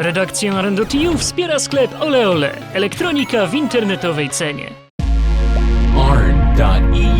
Redakcję Arendo.tu wspiera sklep Ole Ole. Elektronika w internetowej cenie. arn.eu.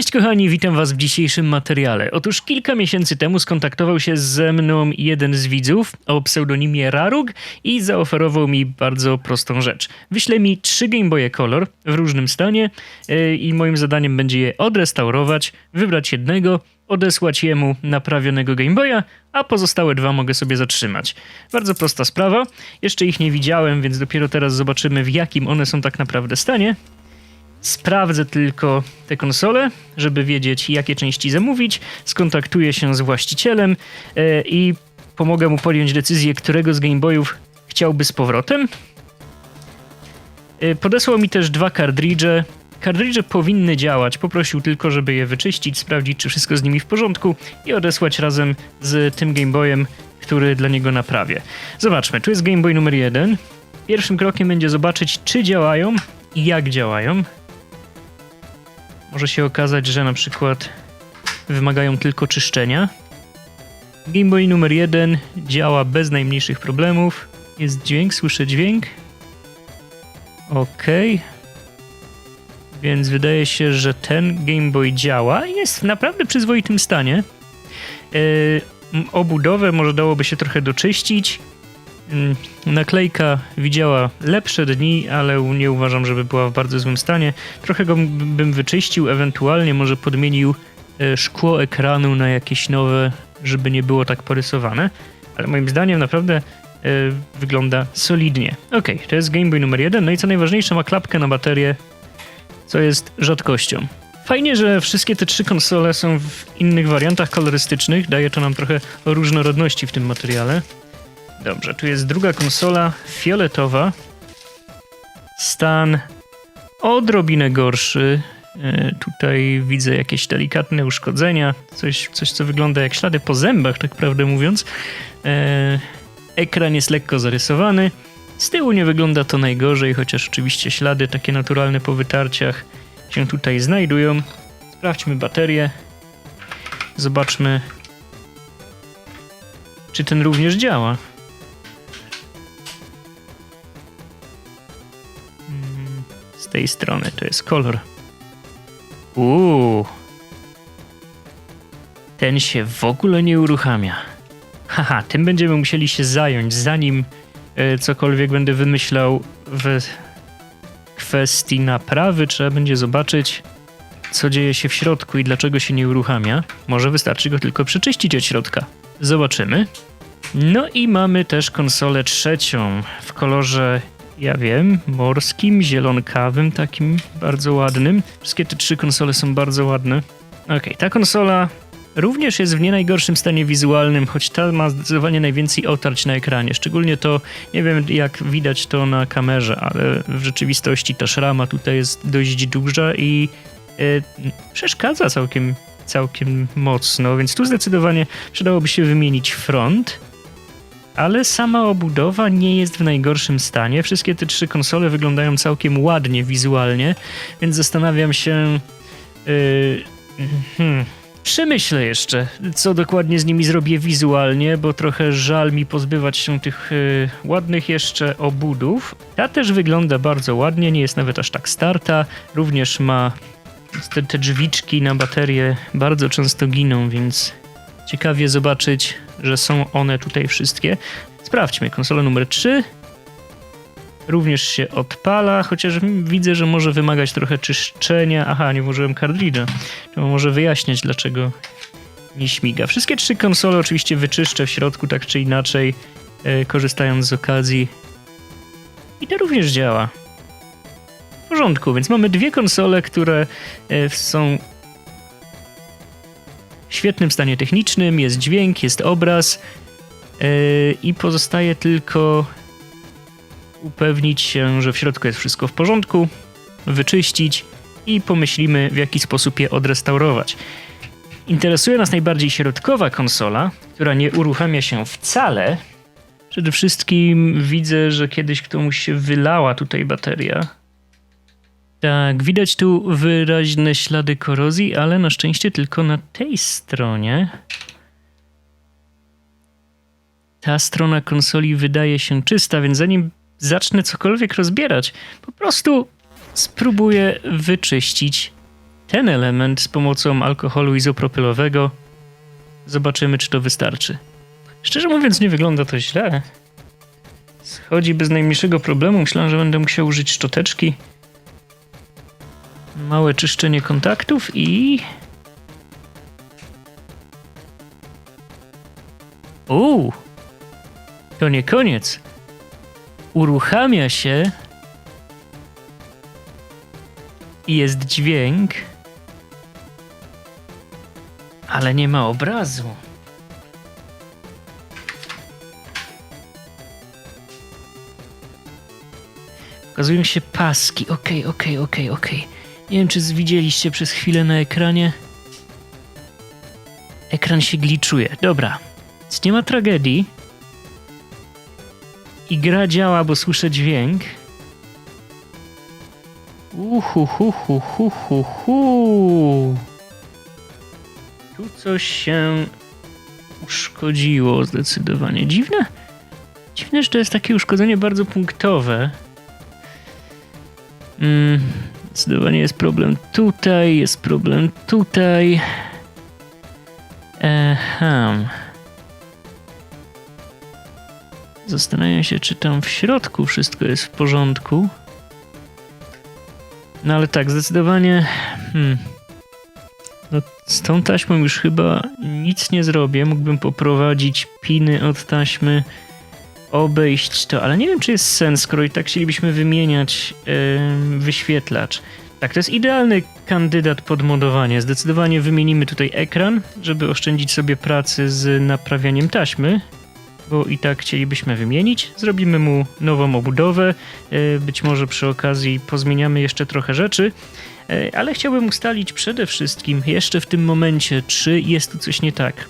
Cześć kochani, witam was w dzisiejszym materiale. Otóż kilka miesięcy temu skontaktował się ze mną jeden z widzów o pseudonimie Rarug i zaoferował mi bardzo prostą rzecz. Wyśle mi trzy Game Boye Color w różnym stanie yy, i moim zadaniem będzie je odrestaurować, wybrać jednego, odesłać jemu naprawionego Game Boya, a pozostałe dwa mogę sobie zatrzymać. Bardzo prosta sprawa. Jeszcze ich nie widziałem, więc dopiero teraz zobaczymy w jakim one są tak naprawdę stanie. Sprawdzę tylko te konsole, żeby wiedzieć, jakie części zamówić. Skontaktuję się z właścicielem e, i pomogę mu podjąć decyzję, którego z Game Boyów chciałby z powrotem. E, Podesłał mi też dwa kartridże. Kartridże powinny działać. Poprosił tylko, żeby je wyczyścić, sprawdzić, czy wszystko z nimi w porządku i odesłać razem z tym Game Boyem, który dla niego naprawię. Zobaczmy, tu jest Game Boy numer jeden. Pierwszym krokiem będzie zobaczyć, czy działają i jak działają. Może się okazać, że na przykład wymagają tylko czyszczenia. Game Boy numer 1 działa bez najmniejszych problemów. Jest dźwięk, słyszę dźwięk. Ok. Więc wydaje się, że ten Game Boy działa i jest w naprawdę przyzwoitym stanie. Yy, obudowę może dałoby się trochę doczyścić. Mm, Naklejka widziała lepsze dni, ale nie uważam, żeby była w bardzo złym stanie. Trochę go bym wyczyścił, ewentualnie może podmienił e, szkło ekranu na jakieś nowe, żeby nie było tak porysowane. Ale moim zdaniem naprawdę e, wygląda solidnie. Ok, to jest Game Boy numer jeden. No i co najważniejsze, ma klapkę na baterię, co jest rzadkością. Fajnie, że wszystkie te trzy konsole są w innych wariantach kolorystycznych. Daje to nam trochę różnorodności w tym materiale. Dobrze, tu jest druga konsola fioletowa. Stan odrobinę gorszy. E, Tutaj widzę jakieś delikatne uszkodzenia, coś, coś co wygląda jak ślady po zębach, tak prawdę mówiąc. E, Ekran jest lekko zarysowany. Z tyłu nie wygląda to najgorzej, chociaż oczywiście ślady takie naturalne po wytarciach się tutaj znajdują. Sprawdźmy baterię. Zobaczmy, czy ten również działa. Tej strony to jest kolor. Uuu. Ten się w ogóle nie uruchamia. Haha, tym będziemy musieli się zająć, zanim e, cokolwiek będę wymyślał w kwestii naprawy. Trzeba będzie zobaczyć, co dzieje się w środku i dlaczego się nie uruchamia. Może wystarczy go tylko przeczyścić od środka. Zobaczymy. No i mamy też konsolę trzecią w kolorze, ja wiem, morskim, zielonkawym, takim bardzo ładnym. Wszystkie te trzy konsole są bardzo ładne. Okej, ta konsola również jest w nie najgorszym stanie wizualnym, choć ta ma zdecydowanie najwięcej otarć na ekranie. Szczególnie to, nie wiem jak widać to na kamerze, ale w rzeczywistości ta szrama tutaj jest dość duża i e, przeszkadza całkiem, całkiem mocno, więc tu zdecydowanie przydałoby się wymienić front ale sama obudowa nie jest w najgorszym stanie. Wszystkie te trzy konsole wyglądają całkiem ładnie wizualnie, więc zastanawiam się. Yy, hmm, przemyślę jeszcze, co dokładnie z nimi zrobię wizualnie, bo trochę żal mi pozbywać się tych yy, ładnych jeszcze obudów. Ta też wygląda bardzo ładnie, nie jest nawet aż tak starta. Również ma te, te drzwiczki na baterię bardzo często giną, więc Ciekawie zobaczyć, że są one tutaj wszystkie. Sprawdźmy, konsola numer 3 również się odpala, chociaż widzę, że może wymagać trochę czyszczenia. Aha, nie włożyłem kartridża. To może wyjaśniać, dlaczego nie śmiga. Wszystkie trzy konsole oczywiście wyczyszczę w środku, tak czy inaczej, e, korzystając z okazji. I to również działa. W porządku, więc mamy dwie konsole, które e, są świetnym stanie technicznym, jest dźwięk, jest obraz yy, i pozostaje tylko upewnić się, że w środku jest wszystko w porządku, wyczyścić i pomyślimy w jaki sposób je odrestaurować. Interesuje nas najbardziej środkowa konsola, która nie uruchamia się wcale. Przede wszystkim widzę, że kiedyś komuś się wylała tutaj bateria. Tak, widać tu wyraźne ślady korozji, ale na szczęście tylko na tej stronie. ta strona konsoli wydaje się czysta, więc zanim zacznę cokolwiek rozbierać, po prostu spróbuję wyczyścić ten element z pomocą alkoholu izopropylowego. Zobaczymy, czy to wystarczy. Szczerze mówiąc, nie wygląda to źle. Schodzi bez najmniejszego problemu. Myślałem, że będę musiał użyć szczoteczki. Małe czyszczenie kontaktów i. Uuu! To nie koniec. Uruchamia się. I jest dźwięk. Ale nie ma obrazu. Pokazują się paski. Okej, okej, okej, okej. Nie wiem, czy widzieliście przez chwilę na ekranie. Ekran się gliczuje. Dobra. Więc nie ma tragedii. I gra działa, bo słyszę dźwięk. Uhu, hu, hu, hu, hu, hu. Tu coś się uszkodziło zdecydowanie. Dziwne. Dziwne, że to jest takie uszkodzenie bardzo punktowe. Mm, zdecydowanie jest problem tutaj, jest problem tutaj. Ehem. Zastanawiam się, czy tam w środku wszystko jest w porządku. No ale tak, zdecydowanie. Hmm. No, z tą taśmą już chyba nic nie zrobię. Mógłbym poprowadzić piny od taśmy, obejść to, ale nie wiem, czy jest sens, skoro i tak chcielibyśmy wymieniać em, wyświetlacz. Tak, to jest idealny kandydat pod modowanie. Zdecydowanie wymienimy tutaj ekran, żeby oszczędzić sobie pracy z naprawianiem taśmy, bo i tak chcielibyśmy wymienić. Zrobimy mu nową obudowę, e, być może przy okazji pozmieniamy jeszcze trochę rzeczy, e, ale chciałbym ustalić przede wszystkim jeszcze w tym momencie, czy jest tu coś nie tak.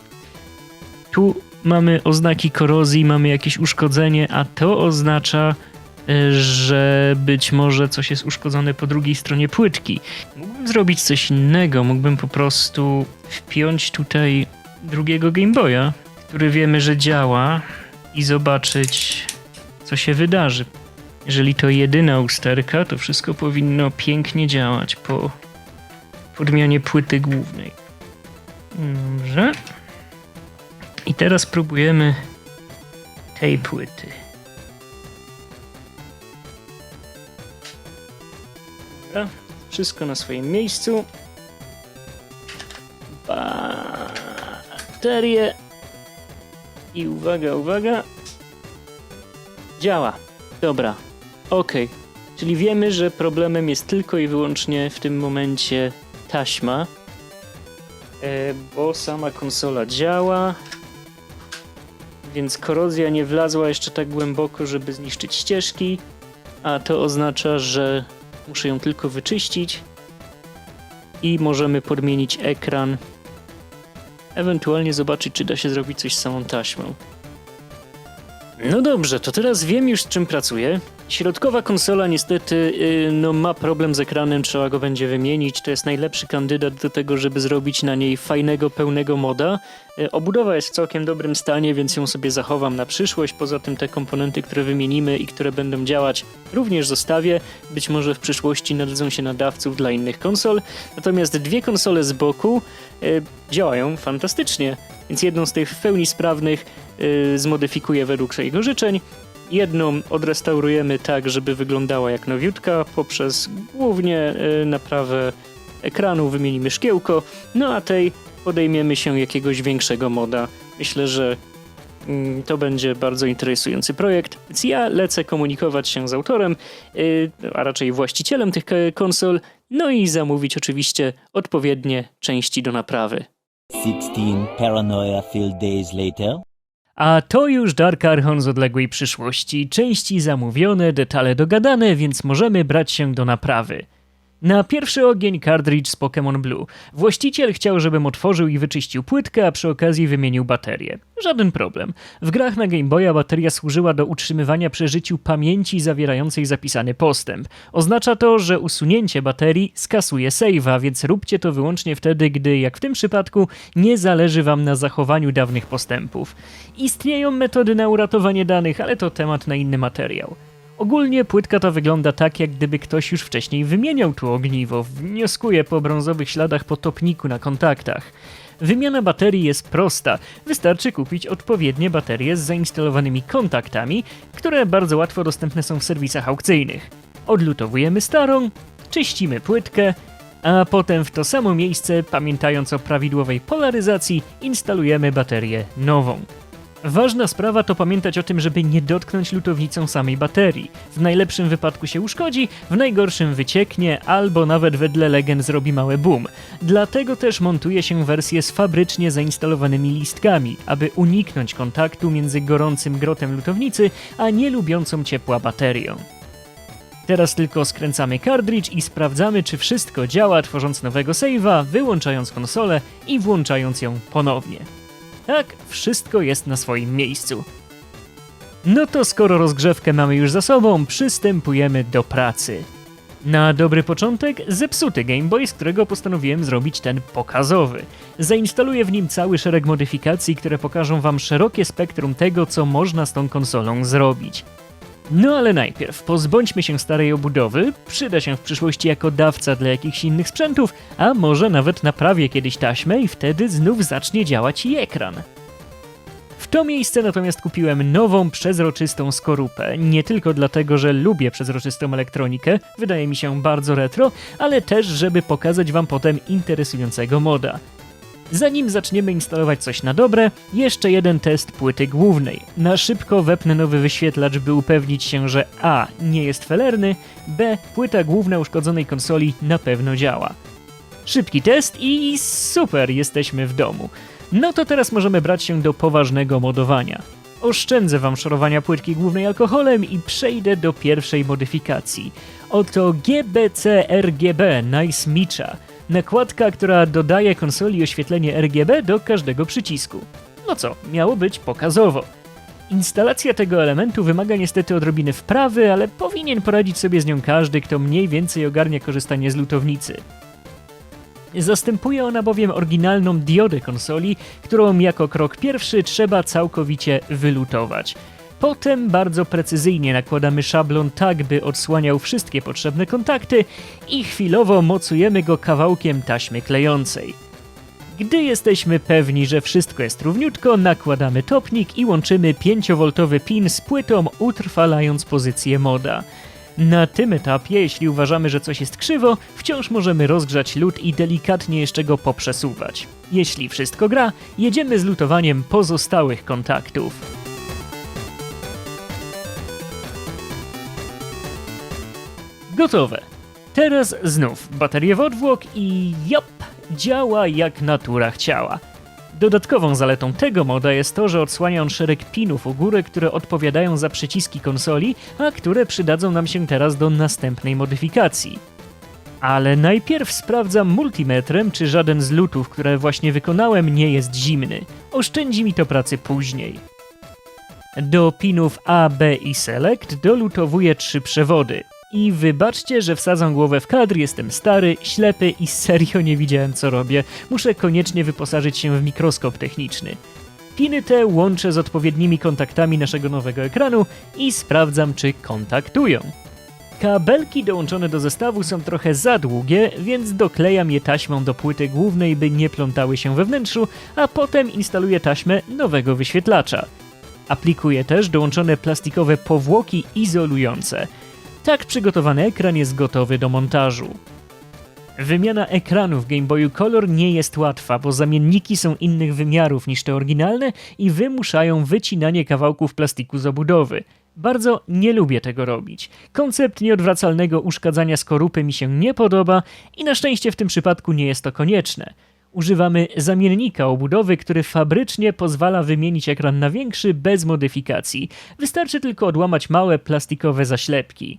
Tu mamy oznaki korozji, mamy jakieś uszkodzenie, a to oznacza, e, że być może coś jest uszkodzone po drugiej stronie płytki. Mógłbym zrobić coś innego, mógłbym po prostu wpiąć tutaj drugiego Game Boya, który wiemy, że działa i zobaczyć, co się wydarzy. Jeżeli to jedyna usterka, to wszystko powinno pięknie działać po podmianie płyty głównej. Dobrze. I teraz próbujemy tej płyty. Dobra, wszystko na swoim miejscu. Baterie. I uwaga, uwaga. Działa. Dobra. Ok. Czyli wiemy, że problemem jest tylko i wyłącznie w tym momencie taśma. E, bo sama konsola działa. Więc korozja nie wlazła jeszcze tak głęboko, żeby zniszczyć ścieżki. A to oznacza, że muszę ją tylko wyczyścić. I możemy podmienić ekran ewentualnie zobaczyć, czy da się zrobić coś z samą taśmą. No dobrze, to teraz wiem już z czym pracuję. Środkowa konsola niestety yy, no, ma problem z ekranem, trzeba go będzie wymienić. To jest najlepszy kandydat do tego, żeby zrobić na niej fajnego, pełnego moda. Yy, obudowa jest w całkiem dobrym stanie, więc ją sobie zachowam na przyszłość. Poza tym te komponenty, które wymienimy i które będą działać, również zostawię. Być może w przyszłości nadadzą się nadawców dla innych konsol. Natomiast dwie konsole z boku yy, działają fantastycznie. Więc jedną z tych w pełni sprawnych zmodyfikuję według jego życzeń. Jedną odrestaurujemy tak, żeby wyglądała jak nowiutka, poprzez głównie y, naprawę ekranu, wymienimy szkiełko, no a tej podejmiemy się jakiegoś większego moda. Myślę, że mm, to będzie bardzo interesujący projekt, więc ja lecę komunikować się z autorem, y, a raczej właścicielem tych k- konsol, no i zamówić oczywiście odpowiednie części do naprawy. 16 paranoia filled days later. A to już Dark Archon z odległej przyszłości. Części zamówione, detale dogadane, więc możemy brać się do naprawy. Na pierwszy ogień cartridge z Pokémon Blue. Właściciel chciał, żebym otworzył i wyczyścił płytkę, a przy okazji wymienił baterię. Żaden problem. W grach na Game Boya bateria służyła do utrzymywania przy życiu pamięci zawierającej zapisany postęp. Oznacza to, że usunięcie baterii skasuje save'a, więc róbcie to wyłącznie wtedy, gdy, jak w tym przypadku, nie zależy wam na zachowaniu dawnych postępów. Istnieją metody na uratowanie danych, ale to temat na inny materiał. Ogólnie płytka ta wygląda tak, jak gdyby ktoś już wcześniej wymieniał tu ogniwo. Wnioskuję po brązowych śladach po topniku na kontaktach. Wymiana baterii jest prosta. Wystarczy kupić odpowiednie baterie z zainstalowanymi kontaktami, które bardzo łatwo dostępne są w serwisach aukcyjnych. Odlutowujemy starą, czyścimy płytkę, a potem w to samo miejsce, pamiętając o prawidłowej polaryzacji, instalujemy baterię nową. Ważna sprawa to pamiętać o tym, żeby nie dotknąć lutownicą samej baterii. W najlepszym wypadku się uszkodzi, w najgorszym wycieknie, albo nawet wedle legend zrobi małe boom. Dlatego też montuje się wersję z fabrycznie zainstalowanymi listkami, aby uniknąć kontaktu między gorącym grotem lutownicy, a nie lubiącą ciepła baterią. Teraz tylko skręcamy cartridge i sprawdzamy, czy wszystko działa, tworząc nowego save'a, wyłączając konsolę i włączając ją ponownie. Tak, wszystko jest na swoim miejscu. No to skoro rozgrzewkę mamy już za sobą, przystępujemy do pracy. Na dobry początek zepsuty Game Boy, z którego postanowiłem zrobić ten pokazowy. Zainstaluję w nim cały szereg modyfikacji, które pokażą wam szerokie spektrum tego, co można z tą konsolą zrobić. No ale najpierw pozbądźmy się starej obudowy, przyda się w przyszłości jako dawca dla jakichś innych sprzętów, a może nawet naprawię kiedyś taśmę i wtedy znów zacznie działać i ekran. W to miejsce natomiast kupiłem nową, przezroczystą skorupę. Nie tylko dlatego, że lubię przezroczystą elektronikę, wydaje mi się bardzo retro, ale też, żeby pokazać wam potem interesującego moda. Zanim zaczniemy instalować coś na dobre, jeszcze jeden test płyty głównej. Na szybko wepnę nowy wyświetlacz, by upewnić się, że A. nie jest felerny, B. płyta główna uszkodzonej konsoli na pewno działa. Szybki test i super, jesteśmy w domu. No to teraz możemy brać się do poważnego modowania. Oszczędzę wam szorowania płytki głównej alkoholem i przejdę do pierwszej modyfikacji. Oto GBC RGB Nice Micha. Nakładka, która dodaje konsoli oświetlenie RGB do każdego przycisku. No co, miało być pokazowo. Instalacja tego elementu wymaga niestety odrobiny wprawy, ale powinien poradzić sobie z nią każdy, kto mniej więcej ogarnia korzystanie z lutownicy. Zastępuje ona bowiem oryginalną diodę konsoli, którą jako krok pierwszy trzeba całkowicie wylutować. Potem bardzo precyzyjnie nakładamy szablon tak, by odsłaniał wszystkie potrzebne kontakty i chwilowo mocujemy go kawałkiem taśmy klejącej. Gdy jesteśmy pewni, że wszystko jest równiutko, nakładamy topnik i łączymy 5V pin z płytą, utrwalając pozycję moda. Na tym etapie, jeśli uważamy, że coś jest krzywo, wciąż możemy rozgrzać lód i delikatnie jeszcze go poprzesuwać. Jeśli wszystko gra, jedziemy z lutowaniem pozostałych kontaktów. Gotowe. Teraz znów baterię w odwłok i jop, działa jak natura chciała. Dodatkową zaletą tego moda jest to, że odsłania on szereg pinów u góry, które odpowiadają za przyciski konsoli, a które przydadzą nam się teraz do następnej modyfikacji. Ale najpierw sprawdzam multimetrem, czy żaden z lutów, które właśnie wykonałem, nie jest zimny. Oszczędzi mi to pracy później. Do pinów A, B i Select dolutowuję trzy przewody. I wybaczcie, że wsadzam głowę w kadr, jestem stary, ślepy i serio nie widziałem co robię. Muszę koniecznie wyposażyć się w mikroskop techniczny. Piny te łączę z odpowiednimi kontaktami naszego nowego ekranu i sprawdzam, czy kontaktują. Kabelki dołączone do zestawu są trochę za długie, więc doklejam je taśmą do płyty głównej, by nie plątały się we wnętrzu, a potem instaluję taśmę nowego wyświetlacza. Aplikuję też dołączone plastikowe powłoki izolujące. Tak przygotowany ekran jest gotowy do montażu. Wymiana ekranu w Game Boyu Color nie jest łatwa, bo zamienniki są innych wymiarów niż te oryginalne i wymuszają wycinanie kawałków plastiku z obudowy. Bardzo nie lubię tego robić. Koncept nieodwracalnego uszkadzania skorupy mi się nie podoba i na szczęście w tym przypadku nie jest to konieczne. Używamy zamiennika obudowy, który fabrycznie pozwala wymienić ekran na większy bez modyfikacji. Wystarczy tylko odłamać małe plastikowe zaślepki.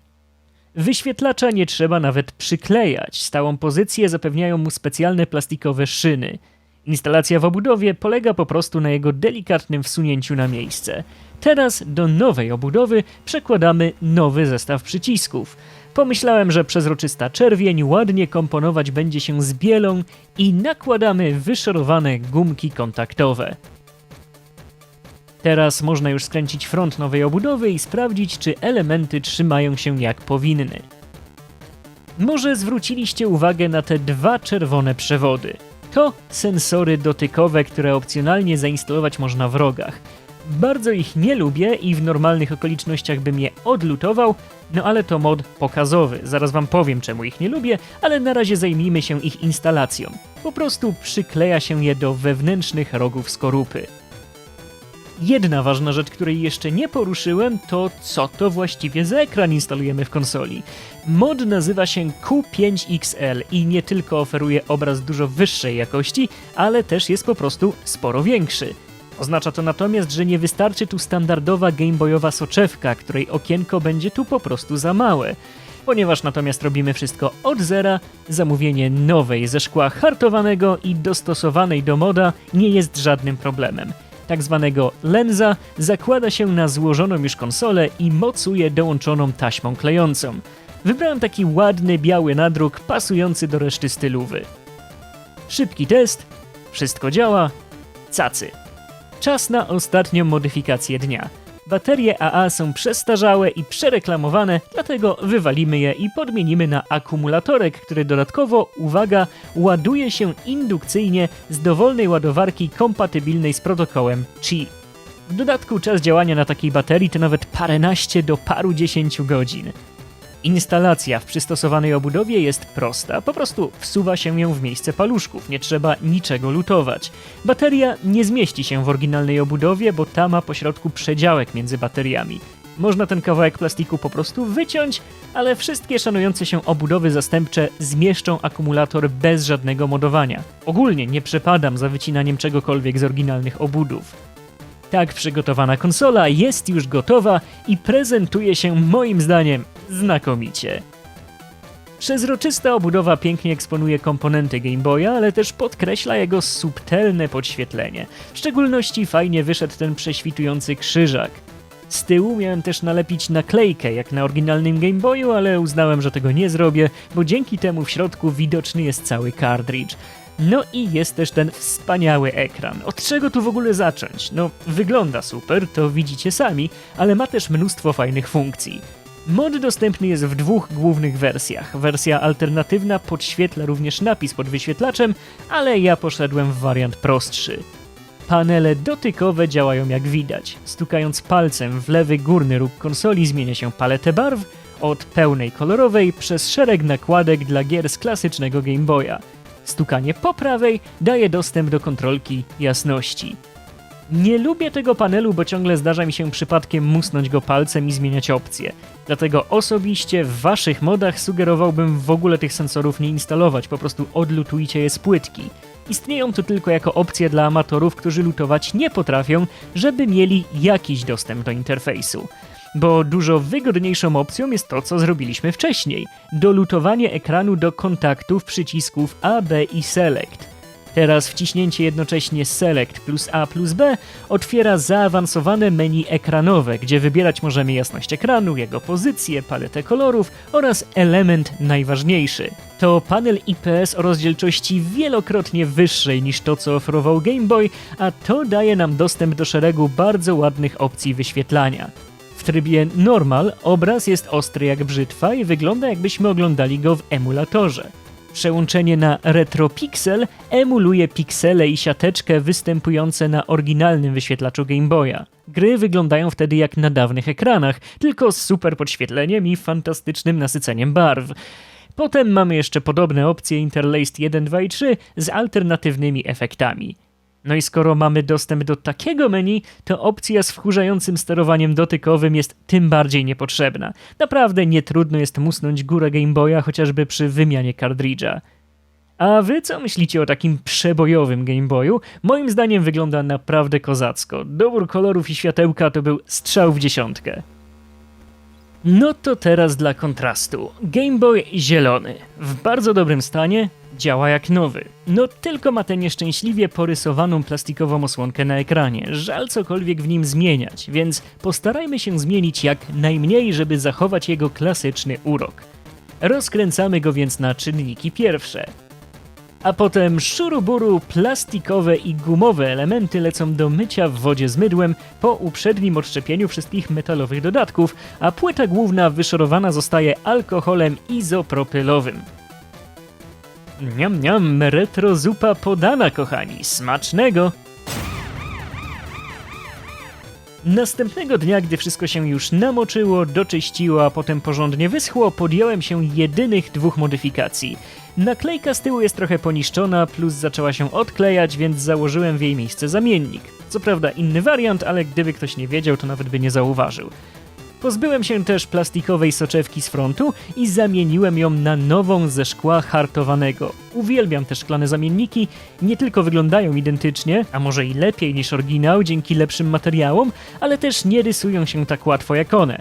Wyświetlacza nie trzeba nawet przyklejać, stałą pozycję zapewniają mu specjalne plastikowe szyny. Instalacja w obudowie polega po prostu na jego delikatnym wsunięciu na miejsce. Teraz do nowej obudowy przekładamy nowy zestaw przycisków. Pomyślałem, że przezroczysta czerwień ładnie komponować będzie się z bielą i nakładamy wyszorowane gumki kontaktowe. Teraz można już skręcić front nowej obudowy i sprawdzić, czy elementy trzymają się jak powinny. Może zwróciliście uwagę na te dwa czerwone przewody. To sensory dotykowe, które opcjonalnie zainstalować można w rogach. Bardzo ich nie lubię i w normalnych okolicznościach bym je odlutował, no ale to mod pokazowy. Zaraz wam powiem, czemu ich nie lubię, ale na razie zajmijmy się ich instalacją. Po prostu przykleja się je do wewnętrznych rogów skorupy. Jedna ważna rzecz, której jeszcze nie poruszyłem, to co to właściwie za ekran instalujemy w konsoli. Mod nazywa się Q5XL i nie tylko oferuje obraz dużo wyższej jakości, ale też jest po prostu sporo większy. Oznacza to natomiast, że nie wystarczy tu standardowa gameboyowa soczewka, której okienko będzie tu po prostu za małe. Ponieważ natomiast robimy wszystko od zera, zamówienie nowej ze szkła hartowanego i dostosowanej do moda nie jest żadnym problemem tak zwanego lenza, zakłada się na złożoną już konsolę i mocuje dołączoną taśmą klejącą. Wybrałem taki ładny biały nadruk pasujący do reszty stylowy. Szybki test, wszystko działa, cacy. Czas na ostatnią modyfikację dnia. Baterie AA są przestarzałe i przereklamowane, dlatego wywalimy je i podmienimy na akumulatorek, który dodatkowo, uwaga, ładuje się indukcyjnie z dowolnej ładowarki kompatybilnej z protokołem Qi. W dodatku czas działania na takiej baterii to nawet paręnaście do paru dziesięciu godzin. Instalacja w przystosowanej obudowie jest prosta, po prostu wsuwa się ją w miejsce paluszków, nie trzeba niczego lutować. Bateria nie zmieści się w oryginalnej obudowie, bo ta ma pośrodku przedziałek między bateriami. Można ten kawałek plastiku po prostu wyciąć, ale wszystkie szanujące się obudowy zastępcze zmieszczą akumulator bez żadnego modowania. Ogólnie nie przepadam za wycinaniem czegokolwiek z oryginalnych obudów. Tak przygotowana konsola jest już gotowa i prezentuje się moim zdaniem znakomicie. Przezroczysta obudowa pięknie eksponuje komponenty Game Boya, ale też podkreśla jego subtelne podświetlenie. W szczególności fajnie wyszedł ten prześwitujący krzyżak. Z tyłu miałem też nalepić naklejkę jak na oryginalnym Game Boyu, ale uznałem, że tego nie zrobię, bo dzięki temu w środku widoczny jest cały cartridge. No i jest też ten wspaniały ekran. Od czego tu w ogóle zacząć? No, wygląda super, to widzicie sami, ale ma też mnóstwo fajnych funkcji. Mod dostępny jest w dwóch głównych wersjach. Wersja alternatywna podświetla również napis pod wyświetlaczem, ale ja poszedłem w wariant prostszy. Panele dotykowe działają jak widać. Stukając palcem w lewy górny róg konsoli zmienia się paletę barw, od pełnej kolorowej przez szereg nakładek dla gier z klasycznego Game Boya. Stukanie po prawej daje dostęp do kontrolki jasności. Nie lubię tego panelu, bo ciągle zdarza mi się przypadkiem musnąć go palcem i zmieniać opcje. Dlatego osobiście w waszych modach sugerowałbym w ogóle tych sensorów nie instalować, po prostu odlutujcie je z płytki. Istnieją tu tylko jako opcje dla amatorów, którzy lutować nie potrafią, żeby mieli jakiś dostęp do interfejsu. Bo dużo wygodniejszą opcją jest to, co zrobiliśmy wcześniej. Dolutowanie ekranu do kontaktów przycisków A, B i Select. Teraz wciśnięcie jednocześnie Select plus A plus B otwiera zaawansowane menu ekranowe, gdzie wybierać możemy jasność ekranu, jego pozycję, paletę kolorów oraz element najważniejszy. To panel IPS o rozdzielczości wielokrotnie wyższej niż to, co oferował Game Boy, a to daje nam dostęp do szeregu bardzo ładnych opcji wyświetlania. W trybie normal obraz jest ostry jak brzytwa i wygląda jakbyśmy oglądali go w emulatorze. Przełączenie na RetroPixel emuluje piksele i siateczkę występujące na oryginalnym wyświetlaczu Game Boya. Gry wyglądają wtedy jak na dawnych ekranach, tylko z super podświetleniem i fantastycznym nasyceniem barw. Potem mamy jeszcze podobne opcje Interlaced 1, 2 i 3 z alternatywnymi efektami. No i skoro mamy dostęp do takiego menu, to opcja z wkurzającym sterowaniem dotykowym jest tym bardziej niepotrzebna. Naprawdę nie trudno jest musnąć górę Game Boya chociażby przy wymianie kartridża. A wy co myślicie o takim przebojowym Game Boyu? Moim zdaniem wygląda naprawdę kozacko. Dobór kolorów i światełka to był strzał w dziesiątkę. No to teraz dla kontrastu. Game Boy zielony, w bardzo dobrym stanie, działa jak nowy. No tylko ma tę nieszczęśliwie porysowaną plastikową osłonkę na ekranie. Żal cokolwiek w nim zmieniać, więc postarajmy się zmienić jak najmniej, żeby zachować jego klasyczny urok. Rozkręcamy go więc na czynniki pierwsze. A potem szuruburu, plastikowe i gumowe elementy lecą do mycia w wodzie z mydłem po uprzednim odszczepieniu wszystkich metalowych dodatków, a płyta główna wyszorowana zostaje alkoholem izopropylowym. Niam, niam, retro zupa podana, kochani. Smacznego! Następnego dnia, gdy wszystko się już namoczyło, doczyściło, a potem porządnie wyschło, podjąłem się jedynych dwóch modyfikacji. Naklejka z tyłu jest trochę poniszczona, plus zaczęła się odklejać, więc założyłem w jej miejsce zamiennik. Co prawda inny wariant, ale gdyby ktoś nie wiedział, to nawet by nie zauważył. Pozbyłem się też plastikowej soczewki z frontu i zamieniłem ją na nową ze szkła hartowanego. Uwielbiam te szklane zamienniki, nie tylko wyglądają identycznie, a może i lepiej niż oryginał dzięki lepszym materiałom, ale też nie rysują się tak łatwo jak one.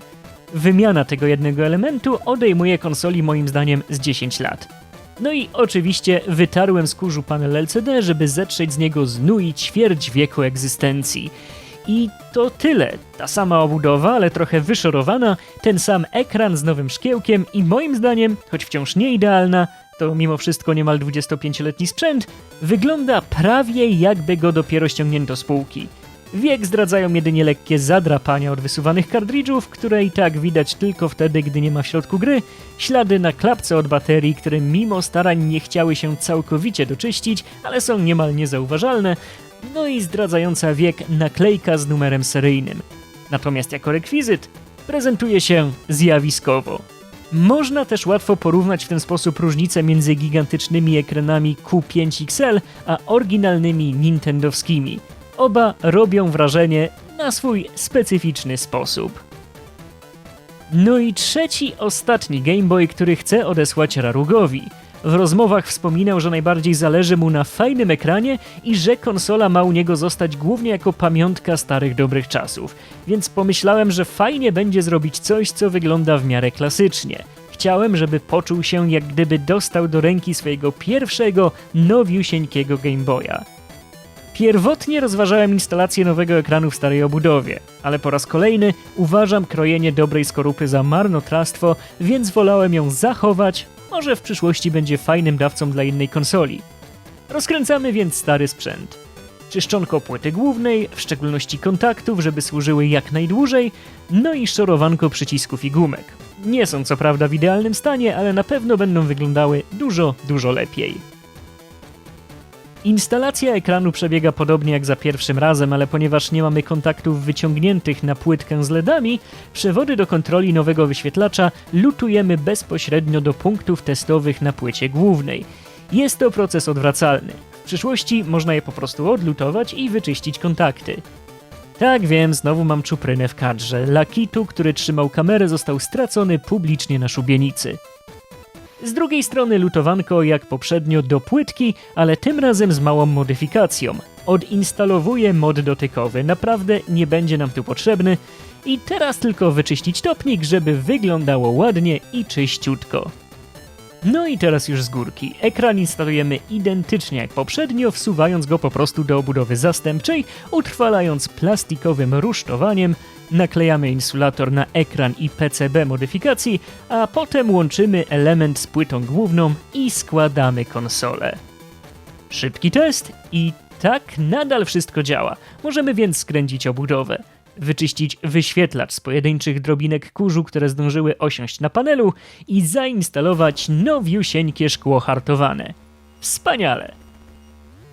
Wymiana tego jednego elementu odejmuje konsoli moim zdaniem z 10 lat. No i oczywiście wytarłem z kurzu panel LCD, żeby zetrzeć z niego znój ćwierć wieku egzystencji. I to tyle. Ta sama obudowa, ale trochę wyszorowana, ten sam ekran z nowym szkiełkiem i moim zdaniem, choć wciąż nie idealna, to mimo wszystko niemal 25-letni sprzęt, wygląda prawie jakby go dopiero ściągnięto z półki. Wiek zdradzają jedynie lekkie zadrapania od wysuwanych kartridżów, które i tak widać tylko wtedy, gdy nie ma w środku gry, ślady na klapce od baterii, które mimo starań nie chciały się całkowicie doczyścić, ale są niemal niezauważalne, no i zdradzająca wiek naklejka z numerem seryjnym. Natomiast jako rekwizyt prezentuje się zjawiskowo. Można też łatwo porównać w ten sposób różnicę między gigantycznymi ekranami Q5XL a oryginalnymi nintendowskimi. Oba robią wrażenie na swój specyficzny sposób. No i trzeci, ostatni Game Boy, który chce odesłać Rarugowi. W rozmowach wspominał, że najbardziej zależy mu na fajnym ekranie i że konsola ma u niego zostać głównie jako pamiątka starych dobrych czasów. Więc pomyślałem, że fajnie będzie zrobić coś, co wygląda w miarę klasycznie. Chciałem, żeby poczuł się jak gdyby dostał do ręki swojego pierwszego, nowiusieńkiego Game Boya. Pierwotnie rozważałem instalację nowego ekranu w starej obudowie, ale po raz kolejny uważam krojenie dobrej skorupy za marnotrawstwo, więc wolałem ją zachować, może w przyszłości będzie fajnym dawcą dla innej konsoli. Rozkręcamy więc stary sprzęt. Czyszczonko płyty głównej, w szczególności kontaktów, żeby służyły jak najdłużej, no i szorowanko przycisków i gumek. Nie są co prawda w idealnym stanie, ale na pewno będą wyglądały dużo, dużo lepiej. Instalacja ekranu przebiega podobnie jak za pierwszym razem, ale ponieważ nie mamy kontaktów wyciągniętych na płytkę z LEDami, przewody do kontroli nowego wyświetlacza lutujemy bezpośrednio do punktów testowych na płycie głównej. Jest to proces odwracalny. W przyszłości można je po prostu odlutować i wyczyścić kontakty. Tak wiem, znowu mam czuprynę w kadrze. Lakitu, który trzymał kamerę, został stracony publicznie na szubienicy. Z drugiej strony lutowanko jak poprzednio do płytki, ale tym razem z małą modyfikacją. Odinstalowuję mod dotykowy, naprawdę nie będzie nam tu potrzebny. I teraz tylko wyczyścić topnik, żeby wyglądało ładnie i czyściutko. No i teraz już z górki. Ekran instalujemy identycznie jak poprzednio, wsuwając go po prostu do obudowy zastępczej, utrwalając plastikowym rusztowaniem, naklejamy insulator na ekran i PCB modyfikacji, a potem łączymy element z płytą główną i składamy konsolę. Szybki test i tak nadal wszystko działa. Możemy więc skręcić obudowę. Wyczyścić wyświetlacz z pojedynczych drobinek kurzu, które zdążyły osiąść na panelu i zainstalować nowiusieńkie szkło hartowane. Wspaniale!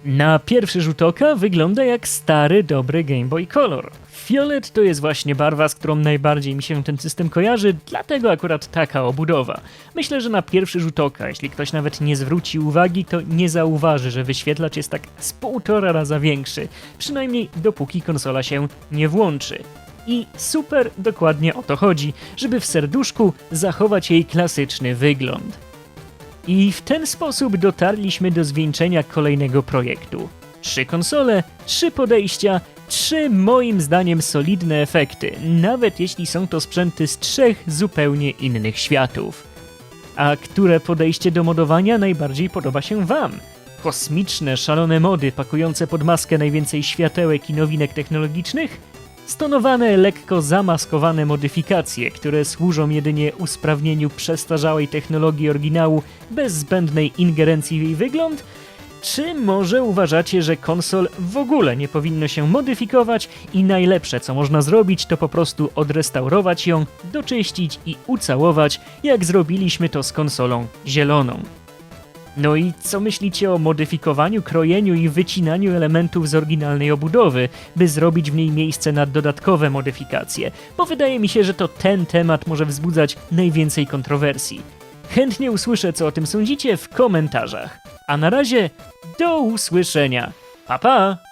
Na pierwszy rzut oka wygląda jak stary, dobry Game Boy Color. Fiolet to jest właśnie barwa, z którą najbardziej mi się ten system kojarzy, dlatego akurat taka obudowa. Myślę, że na pierwszy rzut oka, jeśli ktoś nawet nie zwróci uwagi, to nie zauważy, że wyświetlacz jest tak z półtora raza większy, przynajmniej dopóki konsola się nie włączy. I super dokładnie o to chodzi, żeby w serduszku zachować jej klasyczny wygląd. I w ten sposób dotarliśmy do zwieńczenia kolejnego projektu. Trzy konsole, trzy podejścia Trzy moim zdaniem solidne efekty, nawet jeśli są to sprzęty z trzech zupełnie innych światów. A które podejście do modowania najbardziej podoba się Wam? Kosmiczne, szalone mody pakujące pod maskę najwięcej światełek i nowinek technologicznych? Stonowane, lekko zamaskowane modyfikacje, które służą jedynie usprawnieniu przestarzałej technologii oryginału bez zbędnej ingerencji w jej wygląd? Czy może uważacie, że konsol w ogóle nie powinno się modyfikować i najlepsze co można zrobić to po prostu odrestaurować ją, doczyścić i ucałować, jak zrobiliśmy to z konsolą zieloną? No i co myślicie o modyfikowaniu, krojeniu i wycinaniu elementów z oryginalnej obudowy, by zrobić w niej miejsce na dodatkowe modyfikacje? Bo wydaje mi się, że to ten temat może wzbudzać najwięcej kontrowersji. Chętnie usłyszę, co o tym sądzicie w komentarzach. A na razie do usłyszenia. Pa pa!